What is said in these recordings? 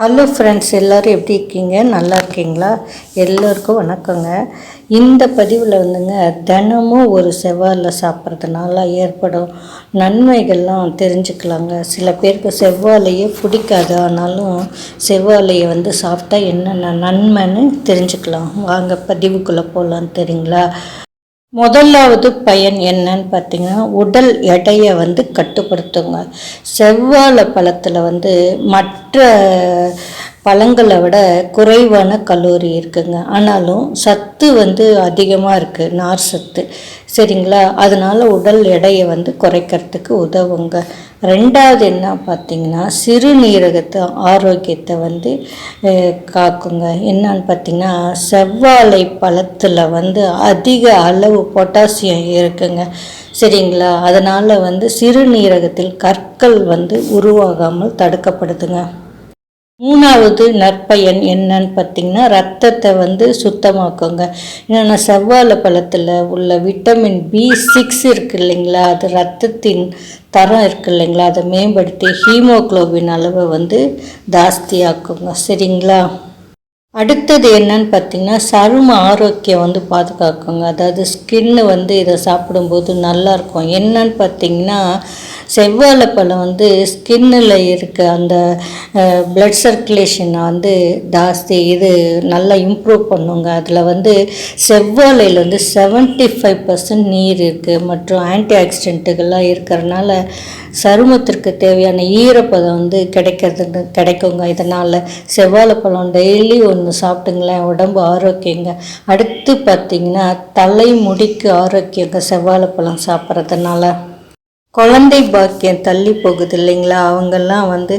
Hello friends எல்லோரும் எப்படி இருக்கீங்க? நல்லா இருக்கீங்களா? எல்லோருக்கும் வணக்கங்க. இந்த பதிவில் வந்துங்க தினமும் ஒரு செவ்வாயில் சாப்பிட்றதுனால ஏற்படும் நன்மைகள்லாம் தெரிஞ்சுக்கலாங்க. சில பேருக்கு செவ்வாழையே பிடிக்காது. ஆனாலும் செவ்வாழையை வந்து சாப்பிட்டா என்னென்ன நன்மைன்னு தெரிஞ்சுக்கலாம். வாங்க பதிவுக்குள்ளே போகலான்னு தெரியுங்களா? முதலாவது பயன் என்னன்னு பார்த்தீங்கன்னா உடல் எடையை வந்து கட்டுப்படுத்துங்க. செவ்வாழை பழத்தில் வந்து மற்ற பழங்களை விட குறைவான கலோரி இருக்குங்க. ஆனாலும் சத்து வந்து அதிகமாக இருக்குது நார் சத்து. சரிங்களா? அதனால் உடல் எடையை வந்து குறைக்கிறதுக்கு உதவுங்க. ரெண்டாவது என்ன பார்த்தீங்கன்னா சிறுநீரகத்தை ஆரோக்கியத்தை வந்து காக்குங்க. என்னன்னு பார்த்தீங்கன்னா செவ்வாழை பழத்தில் வந்து அதிக அளவு பொட்டாசியம் இருக்குங்க. சரிங்களா? அதனால் வந்து சிறுநீரகத்தில் கற்கள் வந்து உருவாகாமல் தடுக்கப்படுதுங்க. மூணாவது நற்பயன் என்னன்னு பார்த்தீங்கன்னா ரத்தத்தை வந்து சுத்தமாக்குங்க. ஏன்னா செவ்வாழை பழத்தில் உள்ள விட்டமின் பி சிக்ஸ் இருக்கு இல்லைங்களா? அது ரத்தத்தின் தரம் இருக்கு இல்லைங்களா? அதை மேம்படுத்தி ஹீமோக்ளோபின் அளவை வந்து ஜாஸ்தியாக்குங்க. சரிங்களா? அடுத்தது என்னன்னு பார்த்தீங்கன்னா சரும ஆரோக்கியம் வந்து பாதுகாக்குங்க. அதாவது ஸ்கின்னு வந்து இதை சாப்பிடும்போது நல்லாயிருக்கும் என்னன்னு பார்த்தீங்கன்னா செவ்வாழை பழம் வந்து ஸ்கின்னில் இருக்க அந்த பிளட் சர்க்குலேஷனை வந்து ஜாஸ்தி இது நல்லா இம்ப்ரூவ் பண்ணுங்க. அதில் வந்து செவ்வாழையில் வந்து செவன்ட்டி ஃபைவ் பர்சன்ட் நீர் இருக்குது மற்றும் ஆன்டி ஆக்சிடென்ட்டுகள்லாம் இருக்கிறனால சருமத்திற்கு தேவையான ஈரப்பதம் வந்து கிடைக்கிறது கிடைக்குங்க. இதனால் செவ்வாழை பழம் டெய்லி ஒன்று சாப்பிட்டுங்களேன். உடம்பு ஆரோக்கியங்க. அடுத்து பார்த்திங்கன்னா தலைமுடிக்கு ஆரோக்கியங்க செவ்வாழை பழம் சாப்பிட்றதுனால. குழந்தை பாக்கியம் தள்ளி போகுது இல்லைங்களா? அவங்கெல்லாம் வந்து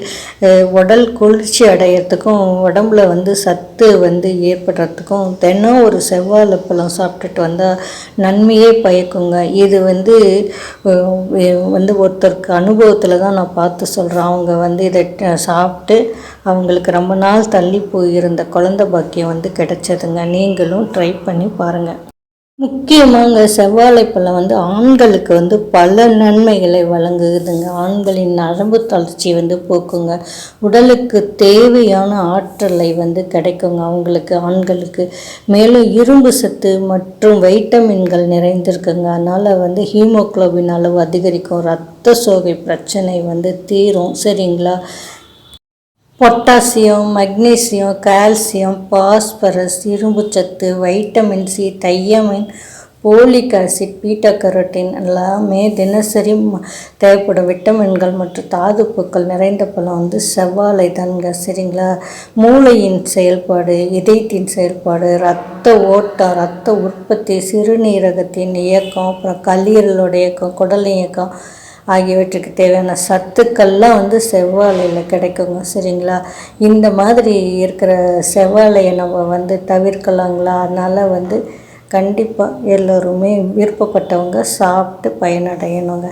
உடல் குளிர்ச்சி அடையிறதுக்கும் உடம்புல வந்து சத்து வந்து ஏற்படுறதுக்கும் தினம் ஒரு செவ்வாழை பழம் சாப்பிட்டுட்டு வந்தால் நன்மையே பயக்குங்க. இது வந்து வந்து ஒருத்தருக்கு அனுபவத்தில் தான் நான் பார்த்து சொல்கிறேன் அவங்க வந்து இதை சாப்பிட்டு அவங்களுக்கு ரொம்ப நாள் தள்ளி போயிருந்த குழந்தை பாக்கியம் வந்து கிடைச்சதுங்க. நீங்களும் ட்ரை பண்ணி பாருங்கள் முக்கியமாக செவ்வாழைப்பழம் வந்து ஆண்களுக்கு வந்து பல நன்மைகளை வழங்குதுங்க. ஆண்களின் நரம்பு தளர்ச்சி வந்து போக்குங்க. உடலுக்கு தேவையான ஆற்றலை வந்து கிடைக்குங்க. அவங்களுக்கு ஆண்களுக்கு மேலும் இரும்பு சத்து மற்றும் வைட்டமின்கள் நிறைந்திருக்குங்க. அதனால் வந்து ஹீமோக்ளோபின் அளவு அதிகரிக்கும். ரத்த சோகை பிரச்சனை வந்து தீரும். சரிங்களா? பொட்டாசியம் மக்னீசியம் கால்சியம் பாஸ்பரஸ் இரும்புச்சத்து vitamin C thiamine folic acid beta carotene எல்லாமே தினசரி தேவைப்படும் விட்டமின்கள் மற்றும் தாதுப்புக்கள் நிறைந்த பழம் வந்து செவ்வாழை தானுங்க சரிங்களா? மூளையின் செயல்பாடு இதயத்தின் செயல்பாடு ரத்த ஓட்டம் ரத்த உற்பத்தி சிறுநீரகத்தின் இயக்கம் அப்புறம் கல்லீரலோட இயக்கம் குடல் இயக்கம் ஆகியவற்றுக்கு தேவையான சத்துக்கள்லாம் வந்து செவ்வாழையில் கிடைக்குங்க சரிங்களா? இந்த மாதிரி இருக்கிற செவ்வாழையை நம்ம வந்து தவிர்க்கலாங்களா? அதனால் வந்து கண்டிப்பாக எல்லோருமே விருப்பப்பட்டவங்க சாப்பிட்டு பயனடையணுங்க.